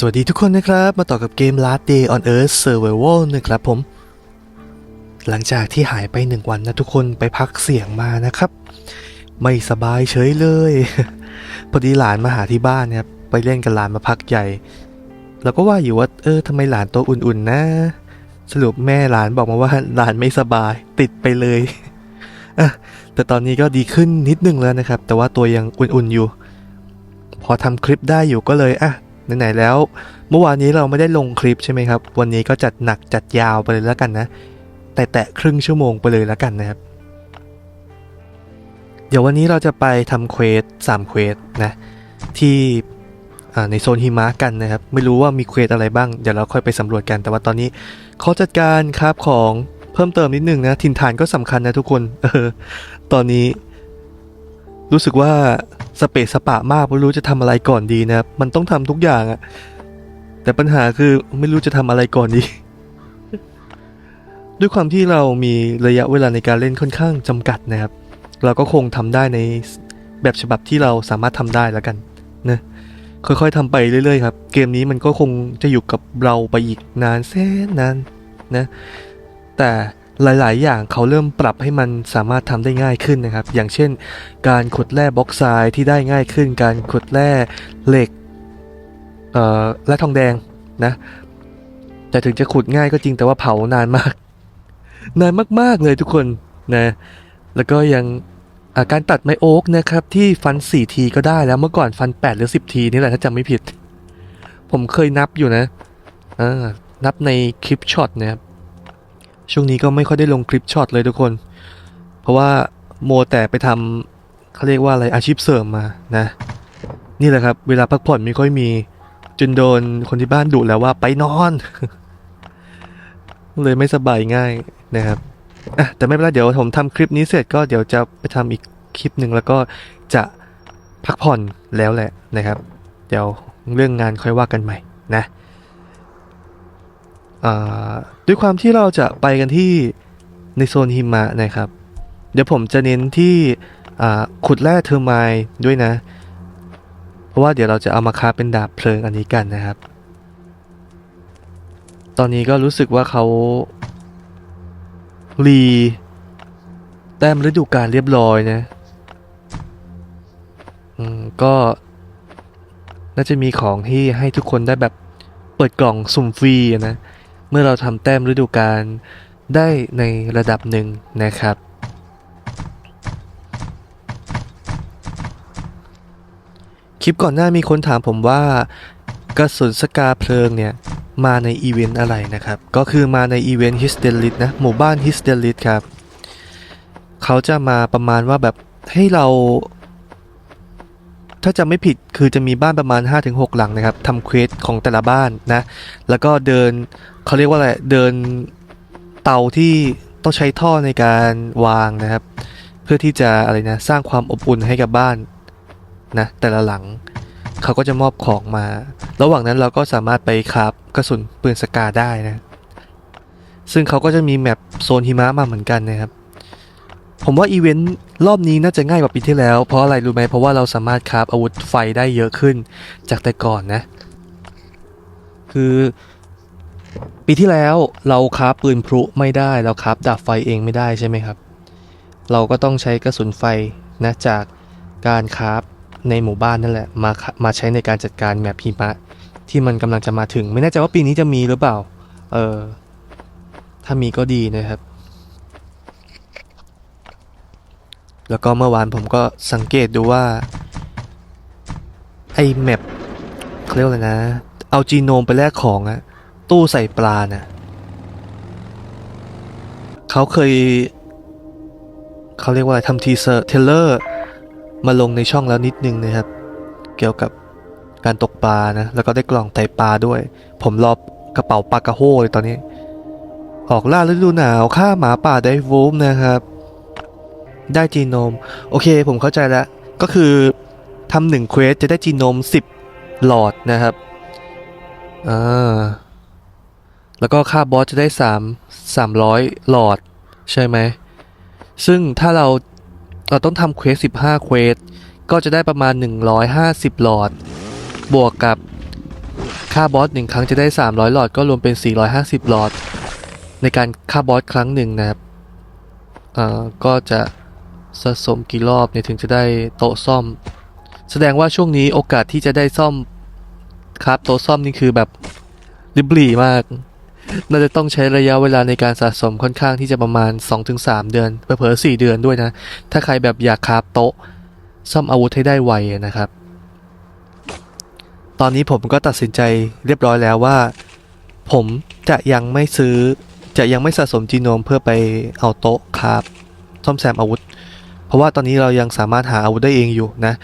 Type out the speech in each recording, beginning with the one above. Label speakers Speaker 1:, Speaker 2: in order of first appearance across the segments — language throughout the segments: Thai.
Speaker 1: สวัสดีทุกคนนะครับ มาต่อกับเกม Last Day on Earth Survival นะครับผม หลังจากที่หายไปหนึ่งวันนะทุกคนไปพักเสียงมานะครับ ไม่สบายเฉยเลย พอดีหลานมาหาที่บ้านนะครับไปเล่นกับหลานมาพักใหญ่ แล้วก็ว่าอยู่ว่าเออทำไมหลานตัวอุ่นๆนะ สรุปแม่หลานบอกมาว่าหลานไม่สบายติดไปเลยอะแต่ตอนนี้ก็ดีขึ้นนิดนึงแล้วนะครับ แต่ว่าตัวยังอุ่นๆอยู่ พอทำคลิปได้อยู่ก็เลยอะ ไหนๆแล้ว เมื่อวานนี้เราไม่ได้ลงคลิปใช่ไหมครับ วันนี้ก็จัดหนักจัดยาวไปเลยแล้วกันนะ แต่แตะครึ่งชั่วโมงไปเลยแล้วกันนะครับ เดี๋ยววันนี้เราจะไปทำเควสสามเควสนะ ที่ในโซนหิมะกันนะครับ ไม่รู้ว่ามีเควสอะไรบ้าง เดี๋ยวเราค่อยไปสำรวจกัน แต่ว่าตอนนี้ขอจัดการครับของเพิ่มเติมนิดนึงนะ ถิ่นฐานก็สำคัญนะทุกคน เออ ตอนนี้ รู้สึกว่าสเปซสปะมากไม่รู้จะทำอะไรก่อนดีนะครับ มันต้องทำทุกอย่างอะแต่ปัญหาคือไม่รู้จะทำอะไรก่อนดี ด้วยความที่เรามีระยะเวลาในการเล่นค่อนข้างจำกัดนะครับ เราก็คงทำได้ในแบบฉบับที่เราสามารถทำได้แล้วกันนะค่อยๆทำไปเรื่อยๆครับ เกมนี้มันก็คงจะอยู่กับเราไปอีกนานแสนนานนะ แต่ หลาย ๆ อย่างเขาเริ่มปรับให้มันสามารถทำได้ง่ายขึ้นนะครับ อย่างเช่น การขุดแร่บล็อกไซด์ที่ได้ง่ายขึ้น การขุดแร่เหล็กและทองแดงนะแต่ถึงจะขุดง่ายก็จริงแต่ว่าเผานานมาก นานมาก ๆ เลยทุกคนนะแล้วก็ยังาการตัดไม้โอ๊กนะครับที่ฟัน 4 ทีก็ได้แล้วเมื่อก่อนฟัน 8 หรือ 10 ทีนี่แหละถ้าจำไม่ผิด ผมเคยนับอยู่นะนับในคลิปช็อตนะครับ ช่วงนี้ก็ไม่ค่อยได้ลงคลิปช็อตเลยทุกคน เพราะว่าโมแต่ไปทำเขาเรียกว่าอะไรอาชีพเสริมมานะ นี่แหละครับ เวลาพักผ่อนไม่ค่อยมีจนโดนคนที่บ้านดุแล้วว่าไปนอน เลยไม่สบายง่ายนะครับอะแต่ไม่เป็นไรเดี๋ยวผมทำคลิปนี้เสร็จก็เดี๋ยวจะไปทำอีกคลิปหนึ่งแล้วก็จะพักผ่อนแล้วแหละนะครับ เดี๋ยวเรื่องงานค่อยว่ากันใหม่นะ ด้วยความที่เราจะไปกันที่ในโซนหิมะนะครับ เดี๋ยวผมจะเน้นที่ขุดแร่เทอร์ไมล์ด้วยนะ เพราะว่าเดี๋ยวเราจะเอามาคาเป็นดาบเพลิงอันนี้กันนะครับ ตอนนี้ก็รู้สึกว่าเขารีแต้มฤดูกาลเรียบร้อยนะอืมก็น่าจะมีของที่ให้ทุกคนได้แบบเปิดกล่องสุ่มฟรีนะ เมื่อเราทำแต้มฤดูกาลได้ในระดับหนึ่งนะครับ คลิปก่อนหน้ามีคนถามผมว่ากระสุนสกาเพลิงเนี่ย มาในอีเวนต์อะไรนะครับ ก็คือมาในอีเวนต์ฮิสเดลิตนะ หมู่บ้านฮิสเดลิตครับ เขาจะมาประมาณว่าแบบให้เรา ถ้าจะไม่ผิดคือจะมีบ้านประมาณ 5-6 หลังนะครับทำเควสของแต่ละบ้านนะ แล้วก็เดินเขาเรียกว่าอะไรเดินเตาที่ต้องใช้ท่อในการวางนะครับ เพื่อที่จะอะไรนะสร้างความอบอุ่นให้กับบ้านนะแต่ละหลังเขาก็จะมอบของมา ระหว่างนั้นเราก็สามารถไปคราบกระสุนปืนสกาได้นะ ซึ่งเขาก็จะมีแมปโซนหิมะมาเหมือนกันนะครับ ผมว่าอีเวนต์รอบนี้น่าจะง่ายกว่าปีที่แล้ว เพราะอะไรรู้ไหมเพราะว่าเราสามารถคราฟอาวุธไฟได้เยอะขึ้นจากแต่ก่อนนะ คือ ปีที่แล้วเราคราฟปืนพลุไม่ได้ เราคราฟดาบไฟเองไม่ได้ใช่ไหมครับ เราก็ต้องใช้กระสุนไฟนะจากการคราฟในหมู่บ้านนั่นแหละมามาใช้ในการจัดการแมปหิมะที่มันกำลังจะมาถึง ไม่แน่ใจว่าปีนี้จะมีหรือเปล่า เออถ้ามีก็ดีนะครับ แล้วก็เมื่อวานผมก็สังเกตดูว่า ไอ้แมปเขาเรียกอะไรนะ เอาจีโนมไปแลกของอะตู้ใส่ปลาน่ะเขาเคย เขาเรียกว่าอะไรทำทีเซอร์เทเลอร์มาลงในช่องแล้วนิดนึงนะครับ เกี่ยวกับการตกปลานะ แล้วก็ได้กล่องไตปลาด้วย ผมรอกระเป๋าปลากระโฮเลยตอนนี้ ออกล่าฤดูหนาวฆ่าหมาป่าได้วูฟนะครับ ได้จีโนม โอเคผมเข้าใจแล้ว ก็คือทำหนึ่งเควสจะได้จีโนม 10 หลอดนะครับอ่าแล้วก็ค่าบอสจะได้ 3 300 หลอด ใช่ไหม ซึ่งถ้าเราเราต้องทำเควส 15 เควส ก็จะได้ประมาณ 150 หลอด บวกกับค่าบอสหนึ่งครั้งจะได้ 300 หลอด ก็รวมเป็น 450 หลอด ในการค่าบอสครั้งหนึ่งนะครับ เอ่อ ก็จะ สะสมกี่รอบเนี่ยถึงจะได้โต๊ะซ่อม แสดงว่าช่วงนี้โอกาสที่จะได้ซ่อมครับโต๊ะซ่อมนี่คือแบบริบหรี่มาก น่าจะต้องใช้ระยะเวลาในการสะสมค่อนข้างที่จะประมาณ 2-3 เดือนเผลอๆ4เดือนด้วยนะ ถ้าใครแบบอยากคราฟโต๊ะซ่อมอาวุธให้ได้ไวนะครับ ตอนนี้ผมก็ตัดสินใจเรียบร้อยแล้วว่า ผมจะยังไม่ซื้อจะยังไม่สะสมจีโนมเพื่อไปเอาโต๊ะคราฟซ่อมแซมอาวุธ เพราะว่าตอนนี้เรายังสามารถหาอาวุธได้เองอยู่นะ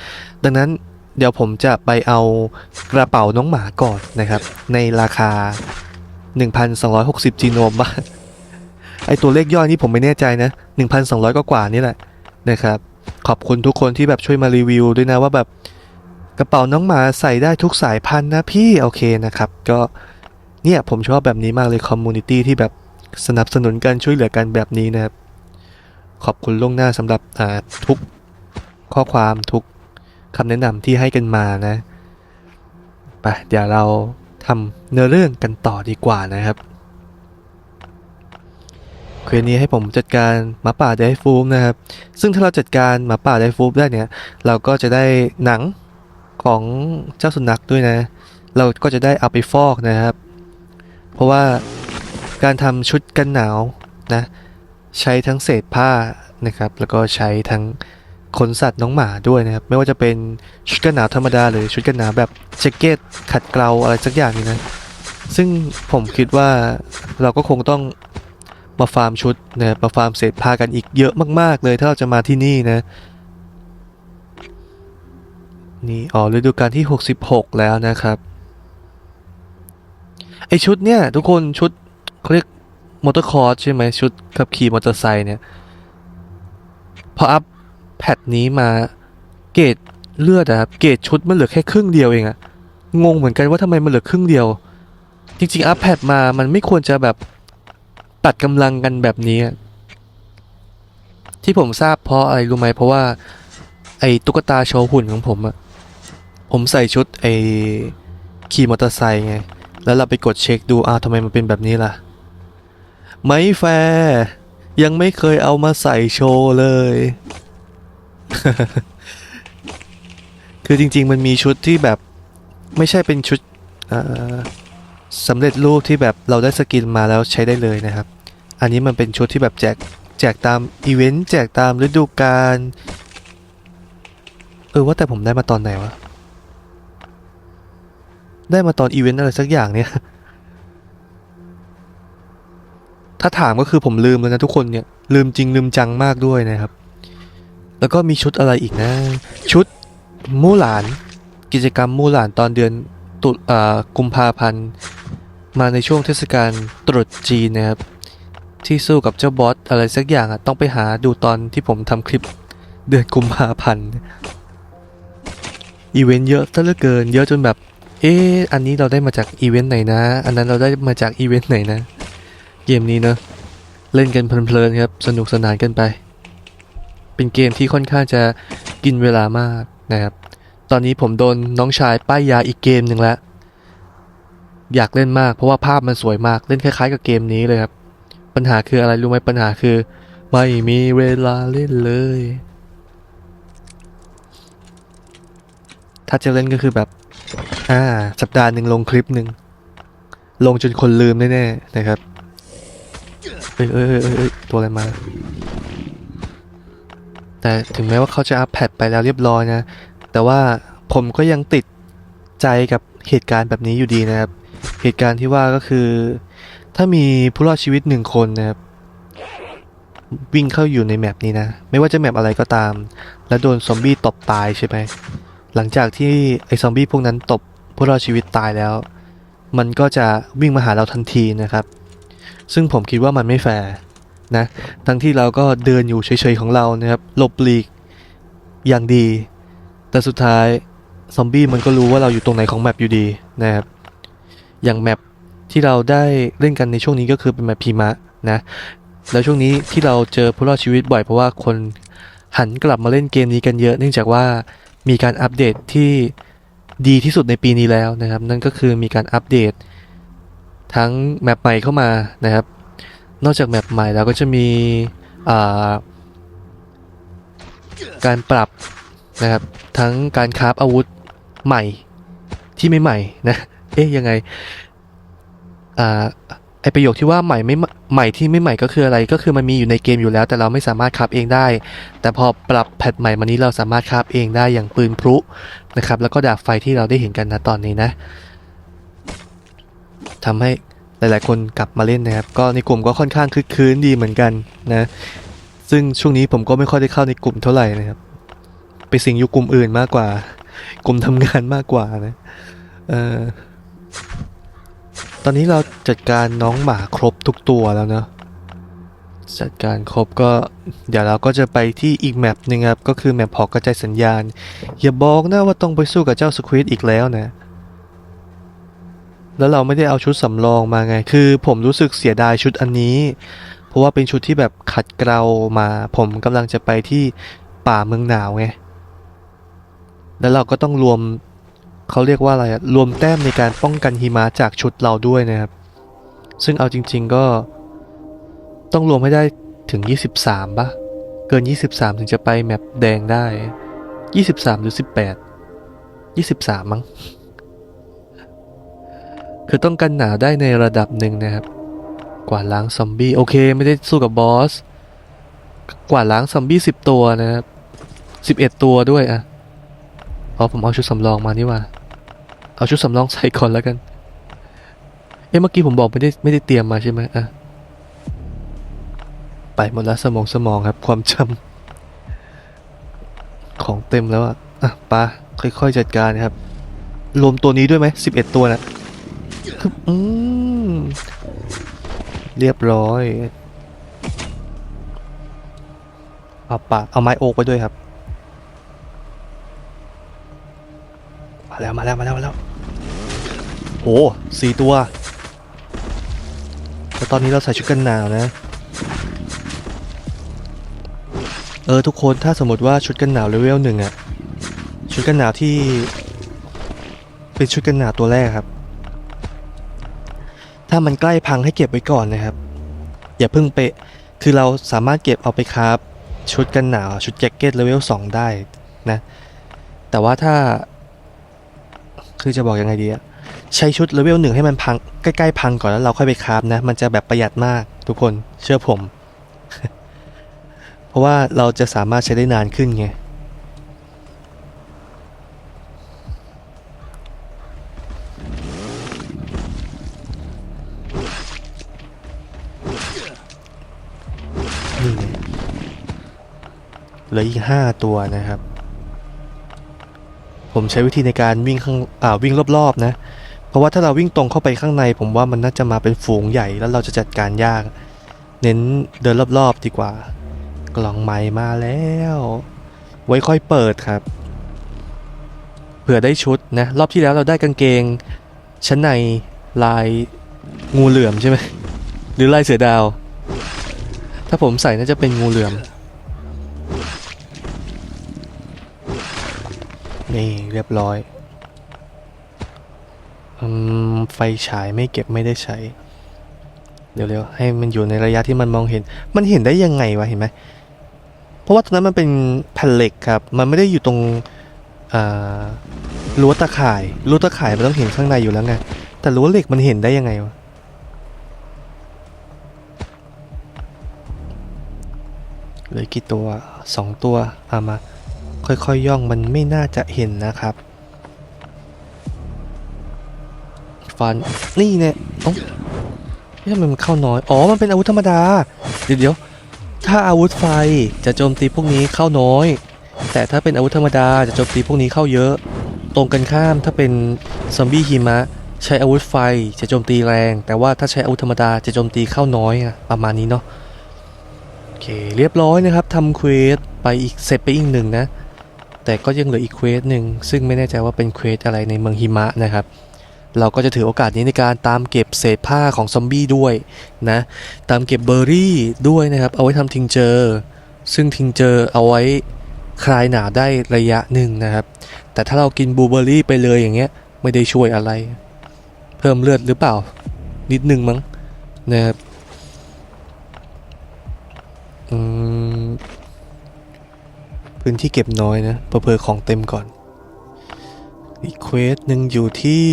Speaker 1: ดังนั้นเดี๋ยวผมจะไปเอากระเป๋าน้องหมาก่อนนะครับ ในราคา 1,260จีโนมบ้าไอตัวเลขย่อยนี่ผมไม่แน่ใจนะ 1,200 ก็กว่านี่แหละนะครับ ขอบคุณทุกคนที่แบบช่วยมารีวิวด้วยนะว่าแบบกระเป๋าน้องหมาใส่ได้ทุกสายพันธุ์นะพี่โอเคนะครับ ก็เนี่ยผมชอบแบบนี้มากเลยคอมมูนิตี้ที่แบบสนับสนุนกันช่วยเหลือกันแบบนี้นะครับ ขอบคุณล่วงหน้าสำหรับทุกข้อความทุกคำแนะนำที่ให้กันมานะไปเดี๋ยวเราทำเนื้อเรื่องกันต่อดีกว่านะครับเควสนี้ให้ผมจัดการหมาป่าไดฟูมนะครับ ซึ่งถ้าเราจัดการหมาป่าไดฟูมได้เนี่ย เราก็จะได้หนังของเจ้าสุนัขด้วยนะ เราก็จะได้เอาไปฟอกนะครับ เพราะว่าการทำชุดกันหนาวนะ ใช้ทั้งเศษผ้านะครับ แล้วก็ใช้ทั้งขนสัตว์น้องหมาด้วยนะครับ ไม่ว่าจะเป็นชุดกันหนาวธรรมดาหรือชุดกันหนาวแบบแจ็คเก็ตขัดเกลาอะไรสักอย่างนี้นะ ซึ่งผมคิดว่าเราก็คงต้องมาฟาร์มชุดนะมาฟาร์มเศษผ้ากันอีกเยอะมาก ๆ เลยถ้าเราจะมาที่นี่นะนี่อ๋อฤดูกาลที่ 66 แล้วนะครับไอชุดเนี่ยทุกคนชุดเขาเรียก มอเตอร์คอร์สใช่ไหมชุดขับขี่มอเตอร์ไซค์เนี่ย พออัพแพทนี้มาเกรดเลือดอะครับเกรดชุดมันเหลือแค่ครึ่งเดียวเองอะงงเหมือนกันว่าทำไมมันเหลือครึ่งเดียว จริงๆอัพแพทมามันไม่ควรจะแบบตัดกำลังกันแบบนี้ ที่ผมทราบเพราะอะไรรู้ไหมเพราะว่า ไอ้ตุ๊กตาโชว์หุ่นของผมอะผมใส่ชุดไอ้ขี่มอเตอร์ไซค์ไง แล้วเราไปกดเช็คดูอ้าวทำไมมันเป็นแบบนี้ล่ะ ไม่แฟร์ยังไม่เคยเอามาใส่โชว์เลย คือจริง ๆ มันมีชุดที่แบบไม่ใช่เป็นชุดสำเร็จรูปที่แบบเราได้สกินมาแล้วใช้ได้เลยนะครับ อันนี้มันเป็นชุดที่แบบแจกแจกตามอีเวนต์แจกตามฤดูกาล เออว่าแต่ผมได้มาตอนไหนวะ ได้มาตอนอีเวนต์อะไรสักอย่างเนี่ย ถ้าถามก็คือผมลืมแล้วนะทุกคนเนี่ย ลืมจริงลืมจังมากด้วยนะครับ แล้วก็มีชุดอะไรอีกนะ ชุดมู่หลาน กิจกรรมมู่หลานตอนเดือนตุอ่ากุมภาพันธ์ มาในช่วงเทศกาลตรุษจีนนะครับ ที่สู้กับเจ้าบอสอะไรสักอย่างอะต้องไปหาดูตอนที่ผมทำคลิปเดือนกุมภาพันธ์อีเวนต์เยอะซะเหลือเกิน เยอะจนแบบ เอ๊ะ อันนี้เราได้มาจากอีเวนต์ไหนนะ อันนั้นเราได้มาจากอีเวนต์ไหนนะ เกมนี้เนอะเล่นกันเพลินๆครับสนุกสนานกันไป เป็นเกมที่ค่อนข้างจะกินเวลามากนะครับ ตอนนี้ผมโดนน้องชายป้ายยาอีกเกมหนึ่งแล้วอยากเล่นมากเพราะว่าภาพมันสวยมากเล่นคล้ายๆกับเกมนี้เลยครับ ปัญหาคืออะไรรู้ไหมปัญหาคือ ไม่มีเวลาเล่นเลย ถ้าจะเล่นก็คือแบบอ่าสัปดาห์หนึ่งลงคลิปหนึ่งลงจนคนลืมแน่ๆนะครับ เอ้ยเอ้ยเอ้ยเอ้ยตัวอะไรมา แต่ถึงแม้ว่าเขาจะอัปแพดไปแล้วเรียบร้อยนะ แต่ว่าผมก็ยังติดใจกับเหตุการณ์แบบนี้อยู่ดีนะครับ เหตุการณ์ที่ว่าก็คือ ถ้ามีผู้รอดชีวิตหนึ่งคนนะครับ วิ่งเข้าอยู่ในแมปนี้นะ ไม่ว่าจะแมปอะไรก็ตาม แล้วโดนซอมบี้ตบตายใช่ไหมหลังจากที่ไอ้ซอมบี้พวกนั้นตบผู้รอดชีวิตตายแล้ว มันก็จะวิ่งมาหาเราทันทีนะครับ ซึ่งผมคิดว่ามันไม่แฟร์นะ ทั้งที่เราก็เดินอยู่เฉยๆของเรานะครับหลบหลีกอย่างดี แต่สุดท้ายซอมบี้มันก็รู้ว่าเราอยู่ตรงไหนของแมปอยู่ดีนะครับ อย่างแมปที่เราได้เล่นกันในช่วงนี้ก็คือเป็นแมปพีมะนะ แล้วช่วงนี้ที่เราเจอผู้รอดชีวิตบ่อยเพราะว่าคนหันกลับมาเล่นเกมนี้กันเยอะ เนื่องจากว่ามีการอัปเดตที่ดีที่สุดในปีนี้แล้วนะครับ นั่นก็คือมีการอัปเดต ทั้งแมปใหม่เข้ามานะครับ นอกจากแมปใหม่แล้วก็จะมีาการปรับนะครับ ทั้งการคราฟอาวุธใหม่ที่ไม่ใหม่นะ เอ๊ยยังไงไอประโยคที่ว่าใหม่ไม่ใหม่ที่ไม่ใหม่ก็คืออะไรก็คือมันมีอยู่ในเกมอยู่แล้ว แต่เราไม่สามารถคราฟเองได้ แต่พอปรับแพทใหม่มานี้เราสามารถคราฟเองได้อย่างปืนพลุนะครับแล้วก็ดาบไฟที่เราได้เห็นกันนะตอนนี้นะ ทำให้หลาย ๆ คนกลับมาเล่นนะครับ ก็ในกลุ่มก็ค่อนข้างคึกคืนดีเหมือนกันนะ ซึ่งช่วงนี้ผมก็ไม่ค่อยได้เข้าในกลุ่มเท่าไหร่นะครับ ไปสิงอยู่กลุ่มอื่นมากกว่า กลุ่มทำงานมากกว่านะเออตอนนี้เราจัดการน้องหมาครบทุกตัวแล้วเนาะจัดการครบก็เดี๋ยวเราก็จะไปที่อีกแมปหนึ่งครับ ก็คือแมปหอกกระจายสัญญาณ อย่าบอกนะว่าต้องไปสู้กับเจ้าสควิดอีกแล้วนะ แล้วเราไม่ได้เอาชุดสำรองมาไง คือผมรู้สึกเสียดายชุดอันนี้ เพราะว่าเป็นชุดที่แบบขัดเกลามา ผมกำลังจะไปที่ป่าเมืองหนาวไง แล้วเราก็ต้องรวมเขาเรียกว่าอะไรรวมแต้มในการป้องกันหิมะจากชุดเราด้วยนะครับ ซึ่งเอาจริง ๆก็ต้องรวมให้ได้ถึง 23ป่ะเกิน 23 ถึงจะไปแมปแดงได้ 23 หรือ 18 23 มั้ง คือต้องกันหนาวได้ในระดับหนึ่งนะครับ กวาดล้างซอมบี้โอเคไม่ได้สู้กับบอส กวาดล้างซอมบี้10ตัวนะครับ11ตัวด้วยอะอ๋อผมเอาชุดสำรองมานี่ว่า เอาชุดสำรองใส่ก่อนแล้วกัน เอ๊ะเมื่อกี้ผมบอกไม่ได้ไม่ได้เตรียมมาใช่ไหมอะ ไปหมดแล้วสมองสมองครับ ความจำของเต็มแล้วอะ อะปะค่อยๆจัดการครับ รวมตัวนี้ด้วยไหมสิบเอ็ดตัวนะ ออืมเรียบร้อยเอาปะเอาไม้โอ๊กไปด้วยครับ มาแล้ว มาแล้ว มาแล้ว มาแล้ว โอ้สี่ตัวแล้วตอนนี้เราใส่ชุดกันหนาวนะ เออ ทุกคนถ้าสมมติว่าชุดกันหนาวเลเวลหนึ่งอะชุดกันหนาวที่ เป็นชุดกันหนาวตัวแรกครับ ถ้ามันใกล้พังให้เก็บไว้ก่อนนะครับ อย่าเพิ่งไปะคือเราสามารถเก็บเอาไปครับชุดกันหนาวชุดแจ็คเก็ตเลเวลสองได้นะ แต่ว่าถ้า คือจะบอกยังไงดีอะใช้ชุดเลเวลหนึ่งให้มันพังใกล้ๆพังก่อนแล้วเราค่อยไปคราฟนะ มันจะแบบประหยัดมากทุกคนเชื่อผม เพราะว่าเราจะสามารถใช้ได้นานขึ้นไง เหลืออีกห้าตัวนะครับ ผมใช้วิธีในการวิ่งข้างอ่าวิ่งรอบๆนะ เพราะว่าถ้าเราวิ่งตรงเข้าไปข้างใน ผมว่ามันน่าจะมาเป็นฝูงใหญ่แล้วเราจะจัดการยาก เน้นเดินรอบๆดีกว่า กล่องใหม่มาแล้ว ไว้ค่อยเปิดครับเผื่อได้ชุดนะ รอบที่แล้วเราได้กางเกง ชั้นในลายงูเหลือมใช่ไหมหรือลายเสือดาว ถ้าผมใส่น่าจะเป็นงูเหลือม นี่เรียบร้อยอืมไฟฉายไม่เก็บไม่ได้ใช้เร็วๆให้มันอยู่ในระยะที่มันมองเห็น มันเห็นได้ยังไงวะเห็นไหมเพราะว่าตรงนั้นมันเป็นแผ่นเหล็กครับ มันไม่ได้อยู่ตรงรั้วตะข่ายรั้วตะข่ายมันต้องเห็นข้างในอยู่แล้วไง แต่รั้วเหล็กมันเห็นได้ยังไงวะเหลือกี่ตัวสองตัวเอามา ค่อยๆย่องมันไม่น่าจะเห็นนะครับฟันนี่เนี่ยเอ้ยทำไมมันเข้าน้อย อ๋อ มันเป็นอาวุธธรรมดา เดี๋ยวเดี๋ยวถ้าอาวุธไฟจะโจมตีพวกนี้เข้าน้อย แต่ถ้าเป็นอาวุธธรรมดาจะโจมตีพวกนี้เข้าเยอะ ตรงกันข้ามถ้าเป็นซอมบี้หิมะใช้อาวุธไฟจะโจมตีแรง แต่ว่าถ้าใช้อาวุธธรรมดาจะโจมตีเข้าน้อยอะประมาณนี้เนาะโอเคเรียบร้อยนะครับทำเควสไปอีกเสร็จไปอีกหนึ่งนะ แต่ก็ยังเหลืออีกเควสหนึ่งซึ่งไม่แน่ใจว่าเป็นเควสอะไรในเมืองหิมะนะครับ เราก็จะถือโอกาสนี้ในการตามเก็บเศษผ้าของซอมบี้ด้วยนะตามเก็บเบอร์รี่ด้วยนะครับ เอาไว้ทำทิงเจอร์ซึ่งทิงเจอร์เอาไว้คลายหนาวได้ระยะหนึ่งนะครับ แต่ถ้าเรากินบลูเบอร์รี่ไปเลยอย่างเงี้ยไม่ได้ช่วยอะไร เพิ่มเลือดหรือเปล่า นิดนึงมั้งนะครับอืม พื้นที่เก็บน้อยนะเพอของเต็มก่อนอีกเควสหนึ่งอยู่ที่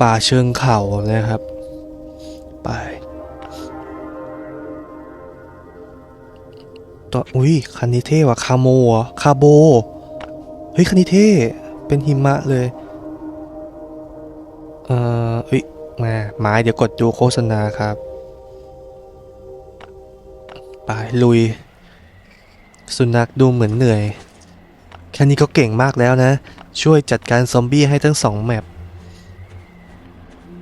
Speaker 1: ป่าเชิงเขานะครับ ไปตัวอุ้ยคันนี้เท่ว่ะคาโมเหรอคาโบ เฮ้ยคันนี้เท่เป็นหิมะเลย เอ่อเฮ้ยมาไม้เดี๋ยวกดดูโฆษณาครับ ไปลุย สุนัขดูเหมือนเหนื่อย แค่นี้ก็เก่งมากแล้วนะ ช่วยจัดการซอมบี้ให้ทั้งสองแมป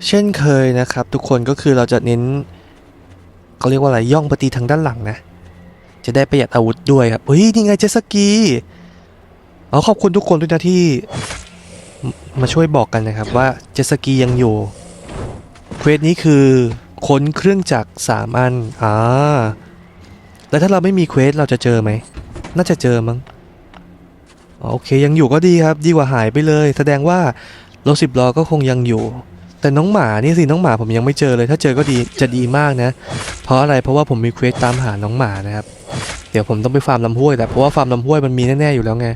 Speaker 1: เช่นเคยนะครับ ทุกคนก็คือเราจะเน้นเขาเรียกว่าอะไรย่องปฏิทางด้านหลังนะ จะได้ประหยัดอาวุธด้วยครับเฮ้ยนี่ไงเจสกีเอาขอบคุณทุกคนด้วยนะที่มาช่วยบอกกันนะครับว่าเจสกียังอยู่เควสนี้คือค้นเครื่องจักรสามอันอ่าแล้วถ้าเราไม่มีเควสเราจะเจอไหม น่าจะเจอมั้งอ๋อโอเคยังอยู่ก็ดีครับดีกว่าหายไปเลย แสดงว่ารถสิบล้อก็คงยังอยู่ แต่น้องหมานี่สิน้องหมาผมยังไม่เจอเลย ถ้าเจอก็ดีจะดีมากนะ เพราะอะไรเพราะว่าผมมีเควสตามหาน้องหมานะครับ เดี๋ยวผมต้องไปฟาร์มลำห้วยแต่เพราะว่าฟาร์มลำห้วยมันมีแน่ๆอยู่แล้วไง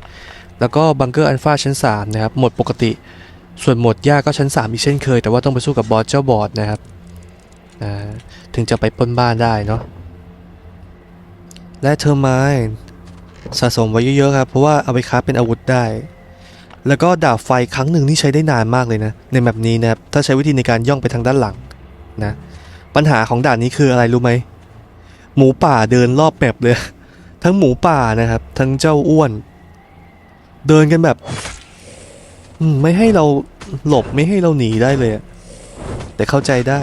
Speaker 1: แล้วก็บังเกอร์อัลฟาชั้น3นะครับหมดปกติ ส่วนหมดยากก็ชั้น 3 อีกเช่นเคย แต่ว่าต้องไปสู้กับบอสเจ้าบอสนะครับถึงจะไปปล้นบ้านได้เนาะและเทอร์ไมน์ สะสมไว้เยอะๆครับ เพราะว่าเอาไปค้าเป็นอาวุธได้ แล้วก็ดาบไฟครั้งหนึ่งนี่ใช้ได้นานมากเลยนะ ในแบบนี้นะครับ ถ้าใช้วิธีในการย่องไปทางด้านหลังนะ ปัญหาของด่านนี้คืออะไรรู้ไหม หมูป่าเดินรอบแบบเลย ทั้งหมูป่านะครับ ทั้งเจ้าอ้วน เดินกันแบบไม่ให้เราหลบไม่ให้เราหนีได้เลย แต่เข้าใจได้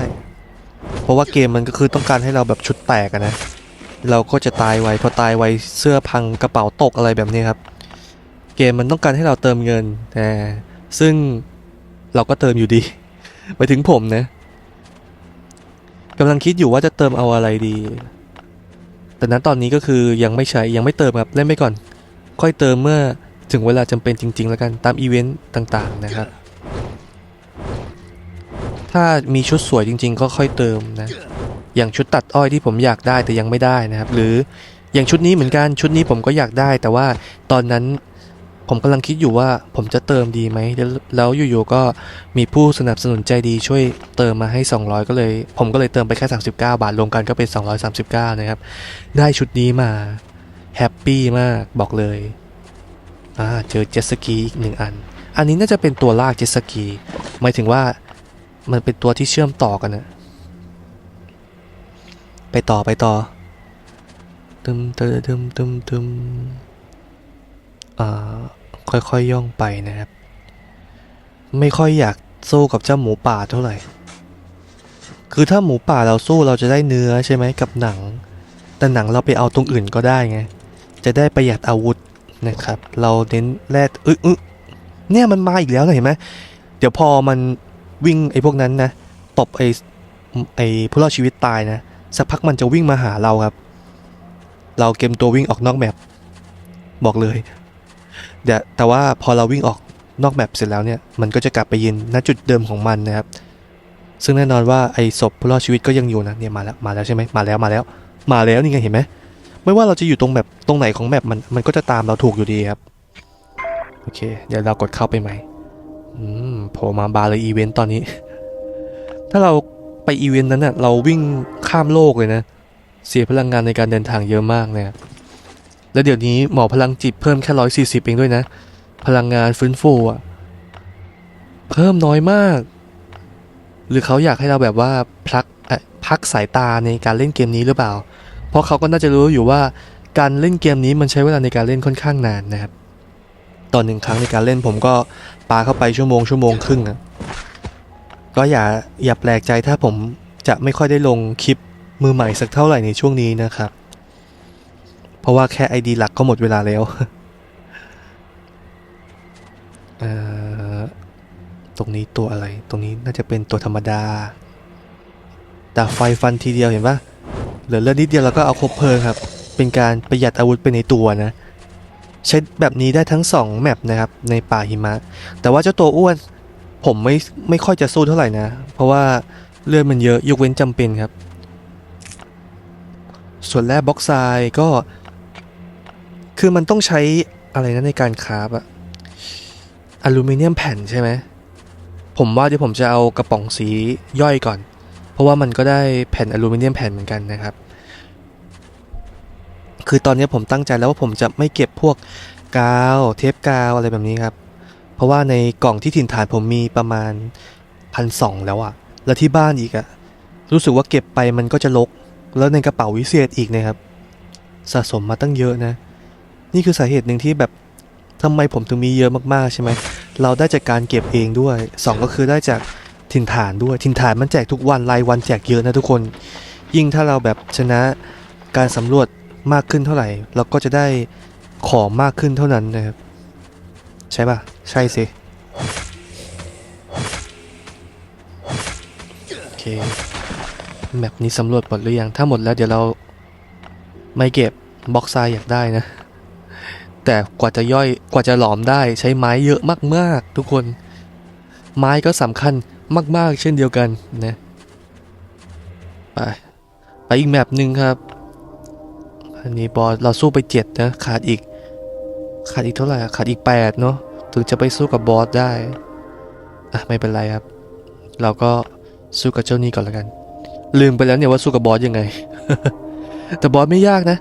Speaker 1: เพราะว่าเกมมันก็คือต้องการให้เราแบบชุดแตกนะ เราก็จะตายไวพอตายไวเสื้อพังกระเป๋าตกอะไรแบบนี้ครับ เกมมันต้องการให้เราเติมเงินแต่ซึ่งเราก็เติมอยู่ดี ไปถึงผมนะกำลังคิดอยู่ว่าจะเติมเอาอะไรดี แต่นั้นตอนนี้ก็คือยังไม่ใช้ยังไม่เติมครับเล่นไปก่อน ค่อยเติมเมื่อถึงเวลาจำเป็นจริง ๆ แล้วกันตามอีเวนต์ต่างๆนะครับ ถ้ามีชุดสวยจริง ๆ ก็ค่อยเติมนะ อย่างชุดตัดอ้อยที่ผมอยากได้แต่ยังไม่ได้นะครับ หรืออย่างชุดนี้เหมือนกันชุดนี้ผมก็อยากได้ แต่ว่าตอนนั้นผมกำลังคิดอยู่ว่าผมจะเติมดีไหมแล้วแล้วอยู่ๆก็มีผู้สนับสนุนใจดีช่วยเติมมาให้ 200 ก็เลย ผมก็เลยเติมไปแค่ 39 บาทรวมกันก็เป็น 239 นะครับ ได้ชุดนี้มาแฮปปี้มากบอกเลยอ่าเจอเจ็ตสกีอีกหนึ่งอัน อันนี้น่าจะเป็นตัวลากเจ็ตสกีหมายถึงว่ามันเป็นตัวที่เชื่อมต่อกันนะ ไปต่อไปต่อตึมตึมตึมตึมตึมอ่าค่อยๆย่องไปนะครับ ไม่ค่อยอยากสู้กับเจ้าหมูป่าเท่าไหร่ คือถ้าหมูป่าเราสู้เราจะได้เนื้อใช่ไหมกับหนัง แต่หนังเราไปเอาตรงอื่นก็ได้ไง จะได้ประหยัดอาวุธนะครับ เราเน้นแร่อึ๊อึเนี่ยมันมาอีกแล้วนะเห็นไหมเดี๋ยวพอมันวิ่งไอ้พวกนั้นนะ ตบไอ้ไอ้ผู้รอดชีวิตตายนะ สักพักมันจะวิ่งมาหาเราครับ เราเกมตัววิ่งออกนอกแมปบอกเลยเดี๋ยวแต่ว่าพอเราวิ่งออกนอกแมปเสร็จแล้วเนี่ยมันก็จะกลับไปยืนณจุดเดิมของมันนะครับ ซึ่งแน่นอนว่าไอ้ศพผู้รอดชีวิตก็ยังอยู่นะเนี่ยมาแล้วมาแล้วใช่ไหมมาแล้วมาแล้ว มาแล้วนี่ไงเห็นไหมไม่ว่าเราจะอยู่ตรงแบบตรงไหนของแมปมันมันก็จะตามเราถูกอยู่ดีครับโอเค เดี๋ยวเรากดเข้าไปใหม่อืมโผล่มาบาร์เลยอีเวนต์ตอนนี้ ถ้าเรา ไปอีเวนต์นั้นเน่ะเราวิ่งข้ามโลกเลยนะ เสียพลังงานในการเดินทางเยอะมากเนี่ยแล้วเดี๋ยวนี้หมอพลังจิตเพิ่มแค่ร้อยสี่สิบเองด้วยนะ พลังงานฟื้นฟูอะเพิ่มน้อยมาก หรือเขาอยากให้เราแบบว่าพักเอ่อพักสายตาในการเล่นเกมนี้หรือเปล่า เพราะเขาก็น่าจะรู้อยู่ว่าการเล่นเกมนี้มันใช้เวลาในการเล่นค่อนข้างนานนะครับตอนหนึ่งครั้งในการเล่นผมก็ปาเข้าไปชั่วโมงชั่วโมงครึ่งอะ ก็อย่าอย่าแปลกใจถ้าผมจะไม่ค่อยได้ลงคลิปมือใหม่สักเท่าไหร่ในช่วงนี้นะครับ เพราะว่าแค่ ID หลักก็หมดเวลาแล้วตรงนี้ตัวอะไร ตรงนี้น่าจะเป็นตัวธรรมดาดาบไฟฟันทีเดียวเห็นปะเหลือเลือดนิดเดียวแล้วก็เอาครบเพลิงครับ เป็นการประหยัดอาวุธไปในตัวนะ ใช้แบบนี้ได้ทั้ง 2 แมปนะครับ ในป่าหิมะ แต่ว่าเจ้าตัวอ้วน ผมไม่ไม่ค่อยจะสู้เท่าไหร่นะ เพราะว่าเลือดมันเยอะยกเว้นจำเป็นครับ ส่วนแร่บล็อกไซด์ก็ คือมันต้องใช้อะไรนะในการคราฟอะอลูมิเนียมแผ่นใช่ไหมผมว่าเดี๋ยวผมจะเอากระป๋องสีย่อยก่อน เพราะว่ามันก็ได้แผ่นอลูมิเนียมแผ่นเหมือนกันนะครับ คือตอนนี้ผมตั้งใจแล้วว่าผมจะไม่เก็บพวกกาว เทปกาวอะไรแบบนี้ครับ เพราะว่าในกล่องที่ถิ่นฐานผมมีประมาณพันสองแล้วอะแล้วที่บ้านอีกอะรู้สึกว่าเก็บไปมันก็จะลก แล้วในกระเป๋าวิเศษอีกนะครับ สะสมมาตั้งเยอะนะ นี่คือสาเหตุหนึ่งที่แบบทำไมผมถึงมีเยอะมากๆใช่ไหม เราได้จากการเก็บเองด้วยสองก็คือได้จากถิ่นฐานด้วย ถิ่นฐานมันแจกทุกวันรายวันแจกเยอะนะทุกคน ยิ่งถ้าเราแบบชนะการสำรวจมากขึ้นเท่าไหร่ เราก็จะได้ของมากขึ้นเท่านั้นนะครับ ใช่ปะใช่สิ โอเค แมปนี้สำรวจหมดหรือยัง ถ้าหมดแล้วเดี๋ยวเราไม่เก็บบล็อกทรายอยากได้นะ แต่กว่าจะย่อยกว่าจะหลอมได้ใช้ไม้เยอะมากๆ ทุกคน ไม้ก็สำคัญมากๆ เช่นเดียวกันนะ ไป ไปอีกแมปหนึ่งครับ อันนี้บอสเราสู้ไปเจ็ดนะ ขาดอีก ขาดอีกเท่าไหร่ขาดอีกแปดเนาะถึงจะไปสู้กับบอสได้ อะ ไม่เป็นไรครับ เราก็สู้กับเจ้านี้ก่อนล้วกัน ลืมไปแล้วเนี่ยว่าสู้กับบอสยังไง แต่บอสไม่ยากนะ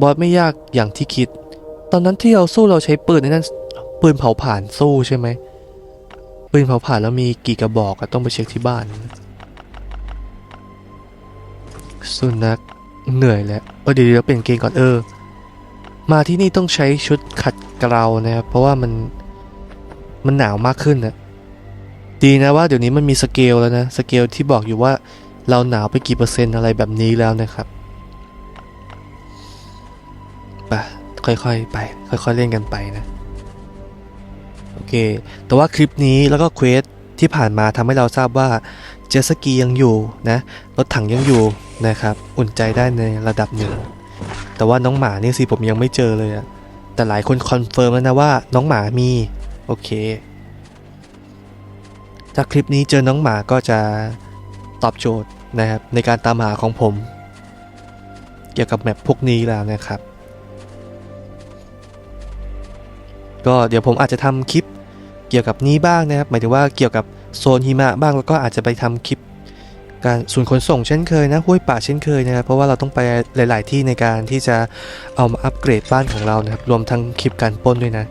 Speaker 1: บอสไม่ยากอย่างที่คิด ตอนนั้นที่เราสู้เราใช้ปืนในนั้นปืนเผาผ่านสู้ใช่ไหมปืนเผาผ่านแล้วมีกี่กระบอกอะต้องไปเช็คที่บ้านสุนัขเหนื่อยแล้วเออเดี๋ยวเดี๋ยวเปลี่ยนเกงก่อนเออ มาที่นี่ต้องใช้ชุดขัดเกลานะครับ เพราะว่ามันมันหนาวมากขึ้นนะดีนะว่าเดี๋ยวนี้มันมีสเกลแล้วนะ สเกลที่บอกอยู่ว่าเราหนาวไปกี่เปอร์เซ็นต์อะไรแบบนี้แล้วนะครับไปค่อยๆไป ค่อยๆเล่นกันไปนะ โอเค แต่ว่าคลิปนี้แล้วก็เควสที่ผ่านมาทำให้เราทราบว่าเจสกียังอยู่นะ รถถังยังอยู่นะครับ อุ่นใจได้ในระดับหนึ่ง แต่ว่าน้องหมานี่สิผมยังไม่เจอเลยอะแต่หลายคนคอนเฟิร์มแล้วนะว่าน้องหมามี โอเค ถ้าคลิปนี้เจอน้องหมาก็จะตอบโจทย์นะครับในการตามหาของผม เกี่ยวกับแมปพวกนี้แล้วนะครับ ก็เดี๋ยวผมอาจจะทำคลิปเกี่ยวกับนี้บ้างนะครับ หมายถึงว่าเกี่ยวกับโซนหิมะบ้างแล้วก็อาจจะไปทำคลิป การศูนย์ขนส่งเช่นเคยนะห้วยป่าเช่นเคยนะครับเพราะว่าเราต้องไปหลาย ๆ ที่ในการที่จะเอามาอัปเกรดบ้านของเรานะครับรวมทั้งคลิปการปล้นด้วยนะ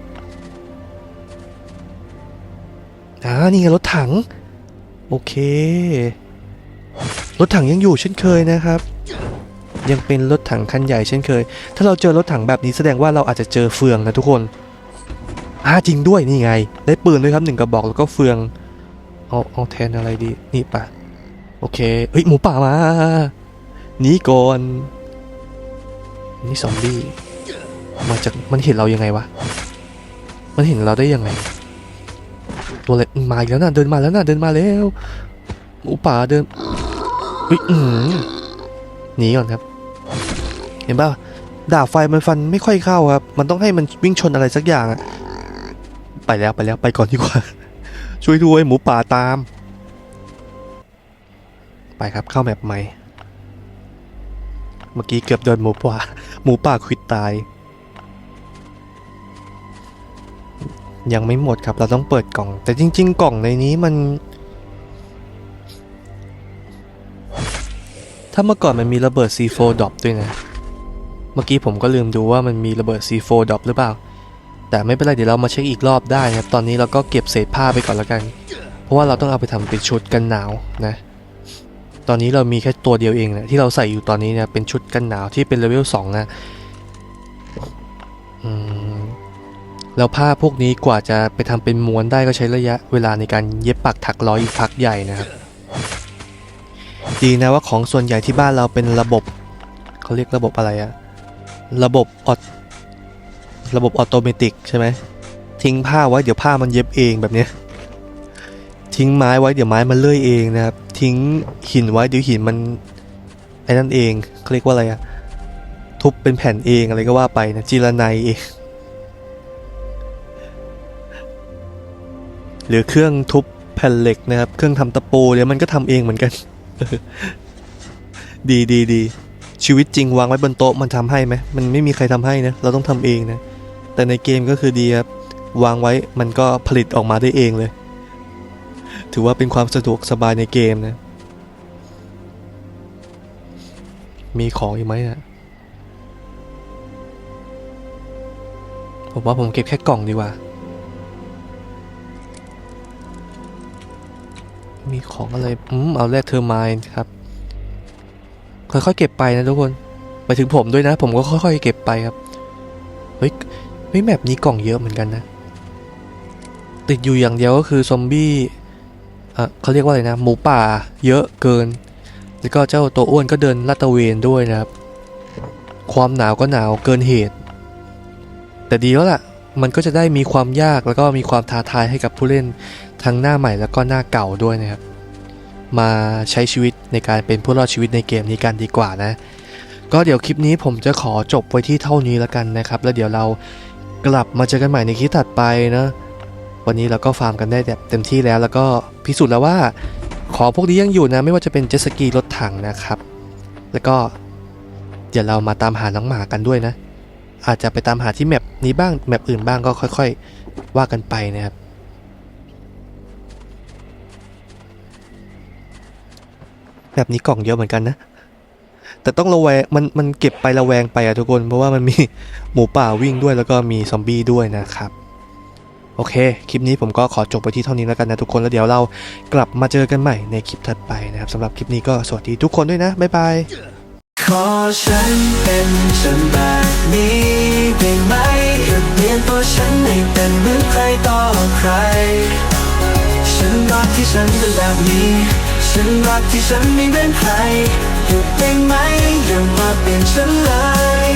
Speaker 1: อ่านี่ไงรถถัง โอเค รถถังยังอยู่เช่นเคยนะครับ ยังเป็นรถถังคันใหญ่เช่นเคย ถ้าเราเจอรถถังแบบนี้แสดงว่าเราอาจจะเจอเฟืองนะทุกคนอ่าจริงด้วยนี่ไง ได้ปืนด้วยครับหนึ่งกระบอกแล้วก็เฟือง เอาเอาแทนอะไรดี นี่ปะ โอเคเฮ้ยหมูป่ามาหนีก่อนนี่ซอมบี้มาจากมันเห็นเรายังไงวะ มันเห็นเราได้ยังไง ตัวอะไรมาอีกแล้วนะเดินมาแล้วนะเดินมาแล้วหมูป่าเดินเฮ้ยอือหือหนีก่อนครับ เห็นป่ะดาบไฟมันฟันไม่ค่อยเข้าครับ มันต้องให้มันวิ่งชนอะไรสักอย่างอะไปแล้วไปแล้วไปก่อนดีกว่า ช่วยด้วยหมูป่าตาม ไปครับเข้าแมปใหม่ เมื่อกี้เกือบโดนหมูป่าหมูป่าควิดตาย ยังไม่หมดครับเราต้องเปิดกล่อง แต่จริง ๆ กล่องในนี้มัน ถ้าเมื่อก่อนมันมีระเบิด C4 ดรอปด้วยนะ เมื่อกี้ผมก็ลืมดูว่ามันมีระเบิด C4 ดรอปหรือเปล่า แต่ไม่เป็นไรเดี๋ยวเรามาเช็คอีกรอบได้นะครับ ตอนนี้เราก็เก็บเศษผ้าไปก่อนแล้วกัน เพราะว่าเราต้องเอาไปทำเป็นชุดกันหนาวนะ ตอนนี้เรามีแค่ตัวเดียวเองนะที่เราใส่อยู่ตอนนี้เนี่ยเป็นชุดกันหนาวที่เป็นเลเวล2นะอืมแล้วผ้าพวกนี้กว่าจะไปทำเป็นม้วนได้ก็ใช้ระยะเวลาในการเย็บปักถักร้อยอีกพักใหญ่นะครับดีนะว่าของส่วนใหญ่ที่บ้านเราเป็นระบบเขาเรียกระบบอะไรอะระบบออตระบบออโตเมติกใช่ไหมทิ้งผ้าไว้เดี๋ยวผ้ามันเย็บเองแบบเนี้ย ทิ้งไม้ไว้เดี๋ยวไม้มันเลื่อยเองนะครับ ทิ้งหินไว้เดี๋ยวหินมันไอ้นั่นเองเขาเรียกว่าอะไรอะทุบเป็นแผ่นเองอะไรก็ว่าไปนะจีรนัยเองหรือเครื่องทุบแผ่นเหล็กนะครับ เครื่องทำตะปูเดี๋ยวมันก็ทำเองเหมือนกัน ดีดีดีชีวิตจริงวางไว้บนโต๊ะมันทำให้ไหมมันไม่มีใครทำให้นะเราต้องทำเองนะแต่ในเกมก็คือดีครับวางไว้มันก็ผลิตออกมาได้เองเลย ถือว่าเป็นความสะดวกสบายในเกมนะ มีของอีกไหมอะผมว่าผมเก็บแค่กล่องดีกว่า มีของอะไร อืม เอาแรกเทอร์มายครับ ค่อยๆเก็บไปนะทุกคน ไปถึงผมด้วยนะ ผมก็ค่อยๆเก็บไปครับ เฮ้ยเฮ้ยแมปนี้กล่องเยอะเหมือนกันนะติดอยู่อย่างเดียวก็คือซอมบี้ เขาเรียกว่าอะไรนะ หมูป่าเยอะเกิน แล้วก็เจ้าตัวอ้วนก็เดินลาดตะเวนด้วยนะครับ ความหนาวก็หนาวเกินเหตุ แต่ดีแล้วล่ะ มันก็จะได้มีความยากแล้วก็มีความท้าทายให้กับผู้เล่นทั้งหน้าใหม่แล้วก็หน้าเก่าด้วยนะครับ มาใช้ชีวิตในการเป็นผู้รอดชีวิตในเกมนี้กันดีกว่านะ ก็เดี๋ยวคลิปนี้ผมจะขอจบไว้ที่เท่านี้แล้วกันนะครับ แล้วเดี๋ยวเรากลับมาเจอกันใหม่ในคลิปถัดไปนะ วันนี้เราก็ฟาร์มกันได้แบบเต็มที่แล้ว แล้วก็พิสูจน์แล้วว่าของพวกนี้ยังอยู่นะ ไม่ว่าจะเป็นเจ็ตสกีรถถังนะครับ แล้วก็เดี๋ยวเรามาตามหาน้องหมากันด้วยนะ อาจจะไปตามหาที่แมปนี้บ้างแมปอื่นบ้างก็ค่อย ๆ ว่ากันไปนะครับ แบบนี้กล่องเยอะเหมือนกันนะ แต่ต้องระแวงมันมันเก็บไประแวงไปอะทุกคน เพราะว่ามันมีหมูป่าวิ่งด้วยแล้วก็มีซอมบี้ด้วยนะครับ โอเค คลิปนี้ผมก็ขอจบไปที่เท่านี้แล้วกันนะทุกคน แล้วเดี๋ยวเรากลับมาเจอกันใหม่ในคลิปถัดไปนะครับสำหรับคลิปนี้ก็สวัสดีทุกคนด้วยนะ บ๊ายบาย
Speaker 2: ขอฉันเป็นฉันแบบนี้ได้ไหมหยุดเปลี่ยนตัวฉันให้เป็นเหมือนใครต่อใคร ฉันรักที่ฉันเป็นแบบนี้ ฉันรักที่ฉันไม่เหมือนใครหยุดได้ไหมอย่ามาเปลี่ยนฉันเลย